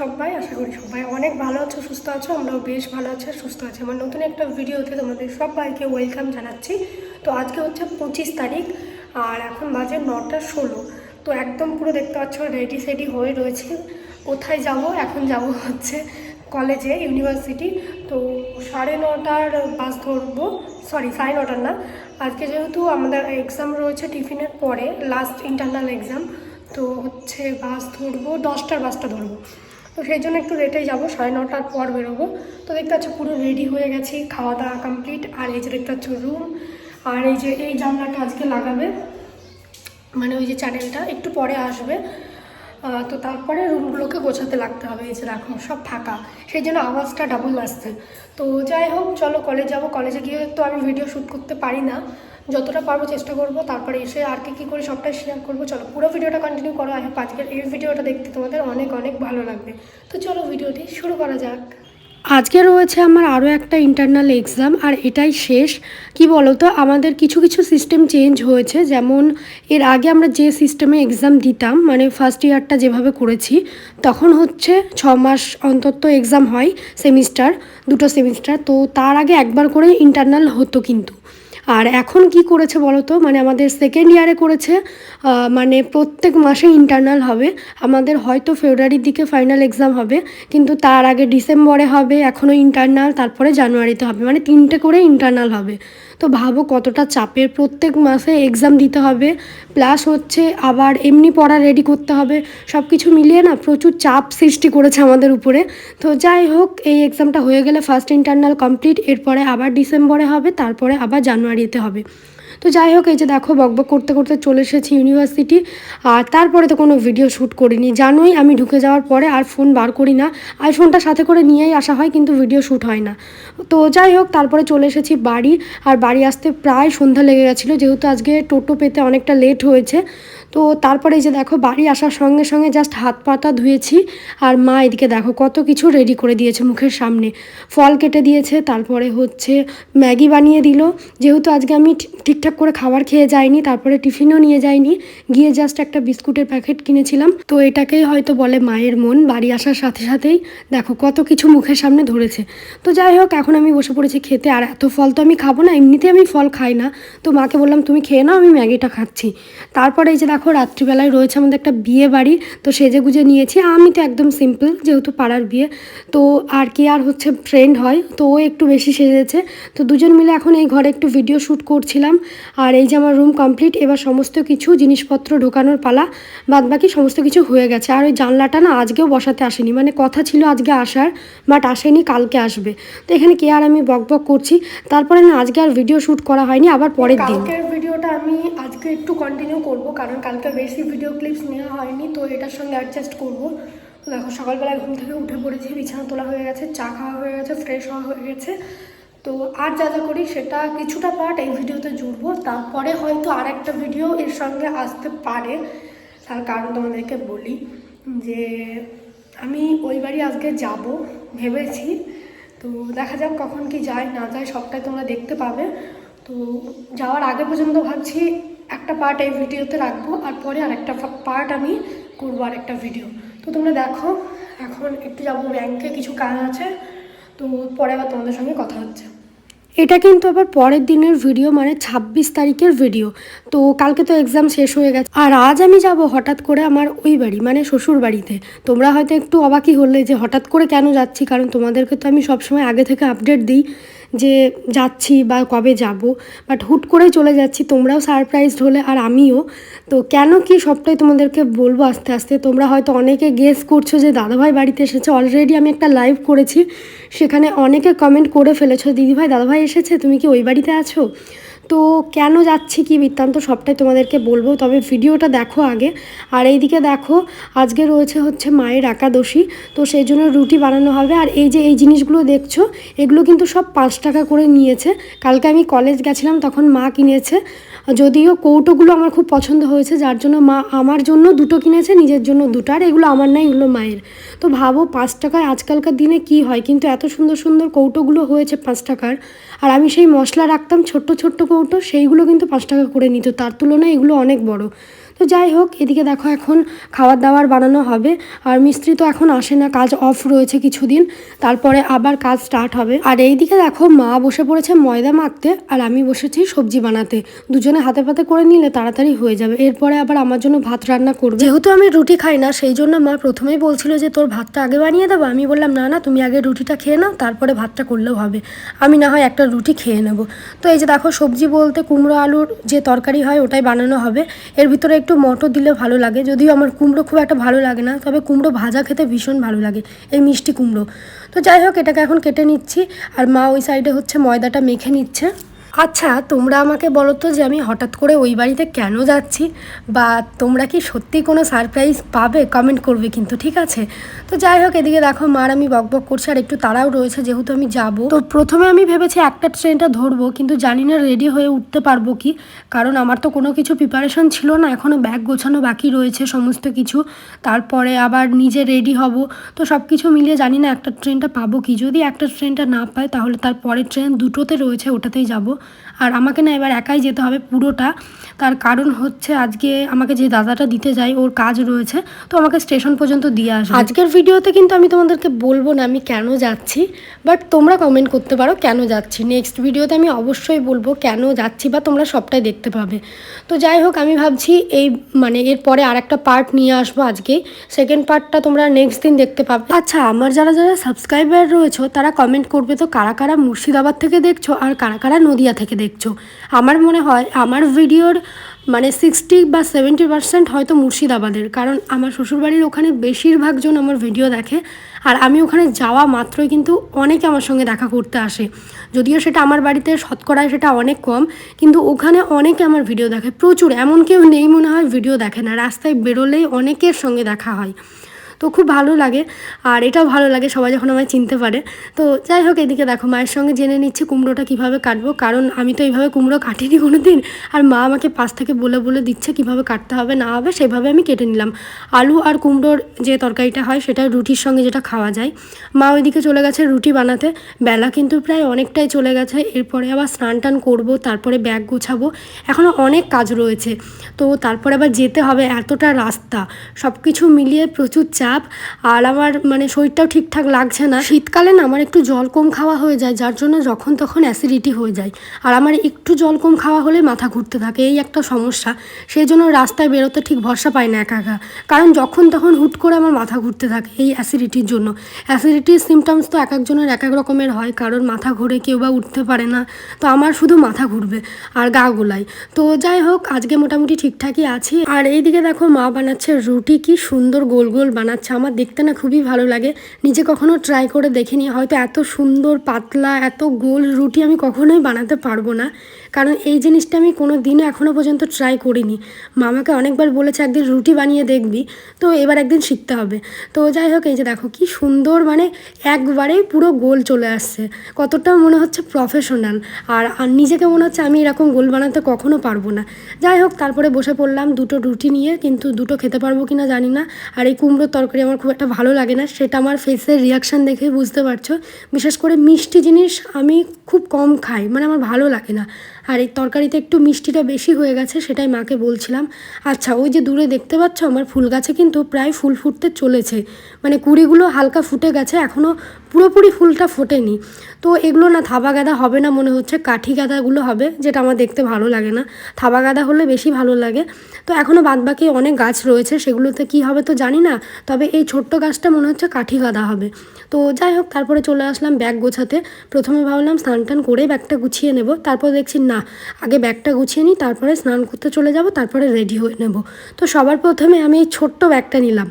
সবাই, আশা করি সবাই অনেক ভালো আছো, সুস্থ আছো, আমরাও বেশ ভালো আছি আর সুস্থ আছি। আমার নতুন একটা ভিডিওতে তোমাদের সবাইকে ওয়েলকাম জানাচ্ছি। তো আজকে হচ্ছে পঁচিশ তারিখ, আর এখন বাজে নটা ষোলো। তো একদম পুরো দেখতে পাচ্ছ রেডি সেডি হয়ে রয়েছে। কোথায় যাব? এখন যাব হচ্ছে কলেজে ইউনিভার্সিটি তো সাড়ে নটার বাস ধরবো। সরি সাড়ে নটার না। আজকে যেহেতু আমাদের এক্সাম রয়েছে টিফিনের পরে লাস্ট ইন্টারনাল এক্সাম তো হচ্ছে বাস ধরবো, দশটার বাসটা ধরবো। তো সেই জন্য একটু লেটেই যাব, সাড়ে নটার পর বেরোবো। তো দেখতে পাচ্ছ পুরো রেডি হয়ে গেছি খাওয়া দাওয়া কমপ্লিট আর এই যে দেখতে পাচ্ছ রুম আর এই যে এই জানলাটা আজকে লাগাবে মানে ওই যে চ্যানেলটা একটু পরে আসবে। তো তারপরে রুমগুলোকে গোছাতে লাগতে হবে, এই যে দেখো, সব ফাঁকা। সেই জন্য আওয়াজটা ডাবল আসছে। তো যাই হোক, চলো কলেজ যাব। কলেজে গিয়ে তো আমি ভিডিও শ্যুট করতে পারি না। যতটা পারব চেষ্টা করব, তারপরে এসে আর কি কী করি সবটাই শেয়ার করব। চলো, পুরো ভিডিওটা কন্টিনিউ করো, আই আজকের এই ভিডিওটা দেখতে তোমাদের অনেক অনেক ভালো লাগবে। তো চলো ভিডিওটি শুরু করা যাক। আজকে রয়েছে আমার আরও একটা ইন্টারনাল এক্সাম আর এটাই শেষ। কি বলো তো আমাদের কিছু কিছু সিস্টেম চেঞ্জ হয়েছে। যেমন, এর আগে আমরা যে সিস্টেমে এক্সাম দিতাম মানে ফার্স্ট ইয়ারটা যেভাবে করেছি, তখন হচ্ছে ছ মাস অন্তত এক্সাম হয় সেমিস্টার দুটো সেমিস্টার তো তার আগে একবার করে ইন্টারনাল হতো কিন্তু। আর এখন কি করেছে বলো তো? মানে আমাদের সেকেন্ড ইয়ারে করেছে মানে প্রত্যেক মাসে ইন্টারনাল হবে। আমাদের হয়তো ফেব্রুয়ারির দিকে ফাইনাল এক্সাম হবে, কিন্তু তার আগে ডিসেম্বরে হবে এখনও ইন্টারনাল তারপরে জানুয়ারিতে হবে। মানে তিনটে করে ইন্টারনাল হবে। তো ভাবো কতটা চাপের, প্রত্যেক মাসে এক্সাম দিতে হবে প্লাস হচ্ছে আবার এমনি পড়া রেডি করতে হবে সব কিছু মিলিয়ে না প্রচুর চাপ সৃষ্টি করেছে আমাদের উপরে। তো যাই হোক, এই এক্সামটা হয়ে গেলে ফার্স্ট ইন্টারনাল কমপ্লিট এরপরে আবার ডিসেম্বরে হবে, তারপরে আবার জানুয়ারিতে হবে। তো যাই হোক, এই যে দেখো বকবক করতে করতে চলে এসেছি ইউনিভার্সিটি আর তারপরে তো কোনো ভিডিও শ্যুট করিনি। জানোই আমি ঢুকে যাওয়ার পরে আর ফোন বার করি না। আইফোনটা সাথে করে নিয়েই আসা হয়, কিন্তু ভিডিও শ্যুট হয় না। তো যাই হোক, তারপরে চলে এসেছি বাড়ি, আর বাড়ি আসতে প্রায় সন্ধ্যা লেগে গেছিল, যেহেতু আজকে টোটো পেতে অনেকটা লেট হয়েছে। তো তারপরে এই যে দেখো, বাড়ি আসার সঙ্গে সঙ্গে জাস্ট হাত পাতা ধুয়েছি, আর মা এদিকে দেখো, কত কিছু রেডি করে দিয়েছে মুখের সামনে। ফল কেটে দিয়েছে, তারপরে হচ্ছে ম্যাগি বানিয়ে দিল। যেহেতু আজকে আমি ঠিক- ঠিকঠাক করে খাবার খেয়ে যাইনি তারপরে টিফিনও নিয়ে যাইনি গিয়ে জাস্ট একটা বিস্কুটের প্যাকেট কিনেছিলাম। তো এটাকেই হয়তো বলে মায়ের মন, বাড়ি আসার সাথে সাথেই। দেখো, কত কিছু মুখের সামনে ধরেছে। তো যাই হোক, এখন আমি বসে পড়েছি খেতে। আর এত ফল তো আমি খাব না, এমনিতে আমি ফল খাই না। তো মাকে বললাম, তুমি খেয়ে নাও, আমি ম্যাগিটা খাচ্ছি। তারপরে এই যে দেখো, রাত্রিবেলায় রয়েছে আমাদের একটা বিয়ে বাড়ি। তো সেজে গুজে নিয়েছি। আমি তো একদম সিম্পল যেহেতু পাড়ার বিয়ে। তো আর কি আর হচ্ছে ফ্রেন্ড হয়, তো ও একটু বেশি সেজেছে। তো দুজন মিলে এখন এই ঘরে একটু ভিডিও শ্যুট করছিলাম। আর এই যে আমার রুম কমপ্লিট এবার সমস্ত কিছু জিনিসপত্র ঢোকানোর পালা বাদ বাকি সমস্ত কিছু হয়ে গেছে। আর ওই জানলাটা না আজকেও বসাতে আসেনি। মানে কথা ছিল আজকে আসার বাট আসেনি, কালকে আসবে। তো এখানে কে আর আমি বক বক করছি। তারপরে না আজকে আর ভিডিও শ্যুট করা হয়নি, আবার পরের দিন। ভিডিওটা আমি আজকে একটু কন্টিনিউ করব, কারণ কালকে বেশি ভিডিও ক্লিপস নেওয়া হয়নি, তো এটার সঙ্গে অ্যাডজাস্ট করব। দেখো সকালবেলা ঘুম থেকে উঠে পড়েছি, বিছানা তোলা হয়ে গেছে, চা খাওয়া হয়ে গেছে ফ্রেশ হওয়া হয়ে গেছে। তো আর যা যা করি সেটা কিছুটা পার্ট এই ভিডিওতে জুড়বো। তারপরে হয়তো আর একটা ভিডিও এর সঙ্গে আসতে পারে। তার কারণ তোমাদেরকে বলি যে আমি ওই বাড়ি আজকে যাব ভেবেছি। তো দেখা যাক কখন কি যায়, না যায় সবটাই তোমরা দেখতে পাবে। তো যাওয়ার আগে পর্যন্ত ভাবছি একটা পার্ট এই ভিডিওতে রাখব, আর পরে আর একটা পার্ট আমি করব আর একটা ভিডিও তো তোমরা দেখো, এখন একটু যাব ব্যাংকে কিছু কাজ আছে। তো পরে আবার তোমাদের সঙ্গে কথা হচ্ছে। এটা কিন্তু আবার পরের দিনের ভিডিও মানে ছাব্বিশ তারিখের ভিডিও তো কালকে তো এক্সাম শেষ হয়ে গেছে। আর আজ আমি যাব হঠাৎ করে আমার ওই বাড়ি মানে শ্বশুর বাড়িতে। তোমরা হয়তো একটু অবাকি হলে যে হঠাৎ করে কেন যাচ্ছি, কারণ তোমাদেরকে তো আমি সবসময় আগে থেকে আপডেট দিই। যে যাচ্ছি বা কবে যাব বাট হুট করে চলে যাচ্ছি, তোমরাও সারপ্রাইজড হলে আর আমিও। তো কেন কি সবটাই তোমাদেরকে বলব আস্তে আস্তে, তোমরা হয়তো অনেকে গেস করছ যে দাদাভাই বাড়িতে এসেছে অলরেডি আমি একটা লাইভ করেছি, সেখানে অনেকে কমেন্ট করে ফেলেছো, দিদিভাই, দাদাভাই এসেছে, তুমি কি ওই বাড়িতে আছো? তো কেন যাচ্ছি কি বৃত্তান্ত সবটাই তোমাদেরকে বলব, তবে ভিডিওটা দেখো আগে। আর এইদিকে দেখো, আজকে রয়েছে হচ্ছে মায়ের একাদশী, তো সেই জন্য রুটি বানানো হবে। আর এই যে এই জিনিসগুলো দেখছ, এগুলো কিন্তু সব পাঁচ টাকা করে নিয়েছে। কালকে আমি কলেজ গেছিলাম, তখন মা কিনেছে। যদিও কৌটোগুলো আমার খুব পছন্দ হয়েছে, যার জন্য মা আমার জন্য দুটো কিনেছে, নিজের জন্য দুটো। আর এগুলো আমার নাই, এগুলো মায়ের। তো ভাবো, পাঁচ টাকায় আজকালকার দিনে কি হয়? কিন্তু এত সুন্দর সুন্দর কৌটোগুলো হয়েছে পাঁচ টাকার। আর আমি সেই মশলা রাখতাম, ছোট্ট ছোট্ট কৌটো, সেইগুলো কিন্তু পাঁচ টাকা করে নিত। তার তুলনায় এগুলো অনেক বড়। তো যাই হোক, এদিকে দেখো এখন খাবার দাবার বানানো হবে। আর মিস্ত্রি তো এখন আসে না, কাজ অফ রয়েছে কিছুদিন। তারপরে আবার কাজ স্টার্ট হবে। আর এই দিকে দেখো মা বসে পড়েছে ময়দা মাখতে, আর আমি বসেছি সবজি বানাতে। দুজনে হাতে পাতে করে নিলে তাড়াতাড়ি হয়ে যাবে। এরপরে আবার আমার জন্য ভাত রান্না করবে। যেহেতু আমি রুটি খাই না, সেই জন্য মা প্রথমেই বলছিল যে, তোর ভাতটা আগে বানিয়ে দেবো? আমি বললাম, না না, তুমি আগে রুটিটা খেয়ে নাও, তারপরে ভাতটা করলেও হবে। আমি না হয় একটা রুটি খেয়ে নেব। তো এই যে দেখো সবজি বলতে কুমড়ো আলুর যে তরকারি হয় ওটাই বানানো হবে। এর ভিতরে একটু মটর দিলে ভালো লাগে। যদিও আমার কুমড়ো খুব একটা ভালো লাগে না, তবে কুমড়ো ভাজা খেতে ভীষণ ভালো লাগে, এই মিষ্টি কুমড়ো। তো যাই হোক, এটাকে এখন কেটে নিচ্ছি। আর মা ওই সাইডে হচ্ছে ময়দাটা মেখে নিচ্ছে। আচ্ছা তোমরা আমাকে বলো তো যে আমি হঠাৎ করে ওই বাড়িতে কেন যাচ্ছি? বা তোমরা কি সত্যি কোনো সারপ্রাইজ পাবে? কমেন্ট করবে কিন্তু, ঠিক আছে? তো যাই হোক, এদিকে দেখো, মার আমি বকবক করছি আর একটু তারাও রয়েছে, যেহেতু আমি যাব। তো প্রথমে আমি ভেবেছি একটা ট্রেনটা ধরবো, কিন্তু জানি না রেডি হয়ে উঠতে পারব কি। কারণ আমার তো কোনো কিছু প্রিপারেশন ছিল না এখনও ব্যাগ গোছানো বাকি রয়েছে সমস্ত কিছু। তারপরে আবার নিজে রেডি হব। তো সব কিছু মিলিয়ে জানি না একটা ট্রেনটা পাবো কি। যদি একটা ট্রেনটা না পাই, তাহলে তার পরের ট্রেন দুটোতে রয়েছে, ওটাতেই যাব। আর আমাকে না এবার একাই যেতে হবে পুরোটা। তার কারণ হচ্ছে আজকে আমাকে যে দাদাটা দিতে যাই ওর কাজ রয়েছে। তো আমাকে স্টেশন পর্যন্ত দিয়ে আসবে। আজকের ভিডিওতে কিন্তু আমি তোমাদেরকে বলব না আমি কেন যাচ্ছি বাট তোমরা কমেন্ট করতে পারো কেন যাচ্ছি। নেক্সট ভিডিওতে আমি অবশ্যই বলব কেন যাচ্ছি বা তোমরা সবটাই দেখতে পাবে। তো যাই হোক আমি ভাবছি এই মানে এরপরে আর একটা পার্ট নিয়ে আসব আজকে। সেকেন্ড পার্টটা তোমরা নেক্সট দিন দেখতে পাবে। আচ্ছা আমার যারা যারা সাবস্ক্রাইবার রয়েছে তারা কমেন্ট করবে তো কারা কারা মুর্শিদাবাদ থেকে দেখছ আর কারা কারা নদিয়া থেকে দেখছ। আমার মনে হয়, আমার ভিডিওর মানে সিক্সটি বা সেভেন্টি পার্সেন্ট হয়তো মুর্শিদাবাদের, কারণ আমার শ্বশুরবাড়ির ওখানে বেশিরভাগ জন আমার ভিডিও দেখে, আর আমি ওখানে যাওয়া মাত্রই কিন্তু অনেকে আমার সঙ্গে দেখা করতে আসে। যদিও সেটা আমার বাড়িতে শতকরায় সেটা অনেক কম, কিন্তু ওখানে অনেকে আমার ভিডিও দেখে, প্রচুর। এমন কেউ নেই মনে হয় ভিডিও দেখে না, রাস্তায় বেরোলেই অনেকের সঙ্গে দেখা হয়। তো খুব ভালো লাগে। আর এটাও ভালো লাগে, সবাই যখন আমায় চিনতে পারে। তো যাই হোক, এদিকে দেখো, মায়ের সঙ্গে জেনে নিচ্ছি কুমড়োটা কীভাবে কাটবো। কারণ আমি তো এইভাবে কুমড়ো কাটিনি কোনো দিন আর মা আমাকে পাশ থেকে বলে বলে দিচ্ছে কীভাবে কাটতে হবে, না হবে, সেভাবে আমি কেটে নিলাম। আলু আর কুমড়োর যে তরকারিটা হয়, সেটা রুটির সঙ্গে যেটা খাওয়া যায়। মা ওইদিকে চলে গেছে রুটি বানাতে। বেলা কিন্তু প্রায় অনেকটাই চলে গেছে। এরপরে আবার স্নান টান করব, তারপরে ব্যাগ গোছাবো। এখনও অনেক কাজ রয়েছে। তো তারপরে আবার যেতে হবে, এতটা রাস্তা। সব কিছু মিলিয়ে প্রচুর চাপ আর আমার মানে শরীরটাও ঠিকঠাক লাগছে না। শীতকালে না আমার একটু জল কম খাওয়া হয়ে যায়, যার জন্য যখন তখন অ্যাসিডিটি হয়ে যায়। আর আমার একটু জল কম খাওয়া হলে মাথা ঘুরতে থাকে, এই একটা সমস্যা। সেই জন্য রাস্তায় বেরোতে ঠিক ভরসা পাই না একা একা। কারণ যখন তখন হুট করে আমার মাথা ঘুরতে থাকে এই অ্যাসিডিটির জন্য। অ্যাসিডিটির সিমটমস তো এক একজনের এক এক রকমের হয়, কারোর মাথা ঘুরে, কেউ বা উঠতে পারে না। তো আমার শুধু মাথা ঘুরবে আর গা গোলায়। তো যাই হোক, আজকে মোটামুটি ঠিকঠাকই আছি। আর এইদিকে দেখো মা বানাচ্ছে রুটি, কি সুন্দর গোল গোল বানাচ্ছে। আমার দেখতে না খুবই ভালো লাগে। নিজে কখনো ট্রাই করে দেখিনি। হয়তো এত সুন্দর, পাতলা, এত গোল রুটি আমি কখনোই বানাতে পারব না। কারণ এই জিনিসটা আমি কোনো দিনও এখনও পর্যন্ত ট্রাই করিনি। মামাকে অনেকবার বলেছে, একদিন রুটি বানিয়ে দেখবি, তো এবার একদিন শিখতে হবে। তো যাই হোক, এই যে দেখো, কি সুন্দর মানে একবারেই পুরো গোল চলে আসছে। কতটা মনে হচ্ছে প্রফেশনাল আর আর নিজেকে মনে হচ্ছে আমি এরকম গোল বানাতে কখনো পারব না। যাই হোক, তারপরে বসে পড়লাম দুটো রুটি নিয়ে, কিন্তু দুটো খেতে পারব কি না জানি না। আর এই কুমড়োর তরকারি আমার খুব একটা ভালো লাগে না, সেটা আমার ফেসের রিয়াকশান দেখে বুঝতে পারছ। বিশেষ করে মিষ্টি জিনিস আমি খুব কম খাই মানে আমার ভালো লাগে না। আর এই তরকারিতে একটু মিষ্টিটা বেশি হয়ে গেছে, সেটাই মাকে বলছিলাম। আচ্ছা ওই যে দূরে দেখতে পাচ্ছ, আমার ফুল গাছে কিন্তু প্রায় ফুল ফুটতে চলেছে। মানে কুড়িগুলো হালকা ফুটে গেছে এখনও পুরোপুরি ফুলটা ফোটেনি। তো এগুলো না থাবা গাঁদা হবে না মনে হচ্ছে, কাঠি গাঁদাগুলো হবে, যেটা আমার দেখতে ভালো লাগে না। থাবা গাঁদা হলে বেশি ভালো লাগে। তো এখনও বাদবাকি অনেক গাছ রয়েছে, সেগুলোতে কি হবে তো জানি না, তবে এই ছোট্ট গাছটা মনে হচ্ছে কাঠি গাঁদা হবে। তো যাই হোক, তারপরে চলে আসলাম ব্যাগ গোছাতে। প্রথমে ভাবলাম স্নান টান করে ব্যাগটা গুছিয়ে নেব, তারপর দেখছি না আগে ব্যাগটা গুছিয়ে নিই, তারপরে স্নান করতে চলে যাব, তারপরে রেডি হয়ে নেব। তো সবার প্রথমে আমি এই ছোট্ট ব্যাগটা নিলাম।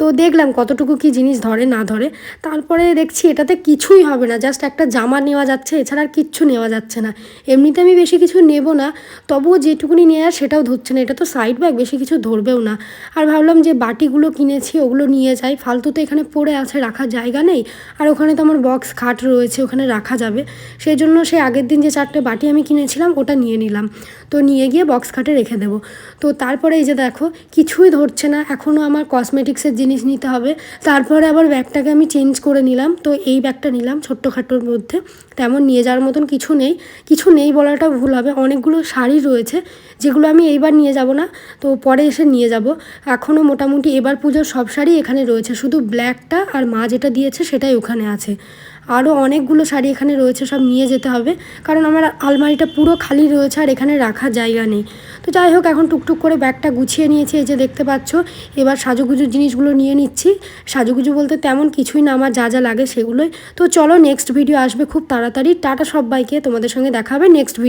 তো দেখলাম কতটুকু কি জিনিস ধরে, না ধরে। তারপরে দেখছি এটাতে কিছুই হবে না জাস্ট একটা জামা নেওয়া যাচ্ছে, এছাড়া আর কিচ্ছু নেওয়া যাচ্ছে না। এমনিতে আমি বেশি কিছু নেব না, তবুও যেটুকুনি নিয়ে নেওয়ার সেটাও ধরছে না। এটা তো সাইড ব্যাগ বেশি কিছু ধরবেও না। আর ভাবলাম যে বাটিগুলো কিনেছি, ওগুলো নিয়ে যাই। ফালতু তো এখানে পড়ে আছে, রাখার জায়গা নেই। আর ওখানে তো আমার বক্স খাট রয়েছে, ওখানে রাখা যাবে। সেই জন্য সে আগের দিন যে চারটে বাটি আমি কিনেছিলাম, ওটা নিয়ে নিলাম। তো নিয়ে গিয়ে বক্স খাটে রেখে দেবো। তো তারপরে এই যে দেখো, কিছুই ধরছে না। এখনও আমার কসমেটিক্সের জিনিস জিনিস নিতে হবে। তারপরে আবার ব্যাগটাকে আমি চেঞ্জ করে নিলাম। তো এই ব্যাগটা নিলাম ছোট্টখাটোর মধ্যে। তেমন নিয়ে যাওয়ার মতন কিছু নেই। কিছু নেই বলাটা ভুল হবে। অনেকগুলো শাড়ি রয়েছে, যেগুলো আমি এইবার নিয়ে যাব না। তো পরে এসে নিয়ে যাব। এখনও মোটামুটি এবার পুজোর সব শাড়ি এখানে রয়েছে। শুধু ব্ল্যাকটা আর মা যেটা দিয়েছে সেটাই ওখানে আছে। আরও অনেকগুলো শাড়ি এখানে রয়েছে, সব নিয়ে যেতে হবে। কারণ আমার আলমারিটা পুরো খালি রয়েছে আর এখানে রাখার জায়গা নেই। তো যাই হোক, এখন টুকটুক করে ব্যাগটা গুছিয়ে নিয়েছি, এই যে দেখতে পাচ্ছ। এবার সাজুগুজু জিনিসগুলো নিয়ে নিচ্ছি। সাজুগুজু বলতে তেমন কিছুই না, আমার যা যা লাগে সেগুলোই। তো চলো নেক্সট ভিডিও আসবে খুব তাড়াতাড়ি। টাটা সবাইকে, তোমাদের সঙ্গে দেখাবে নেক্সট ভিডিও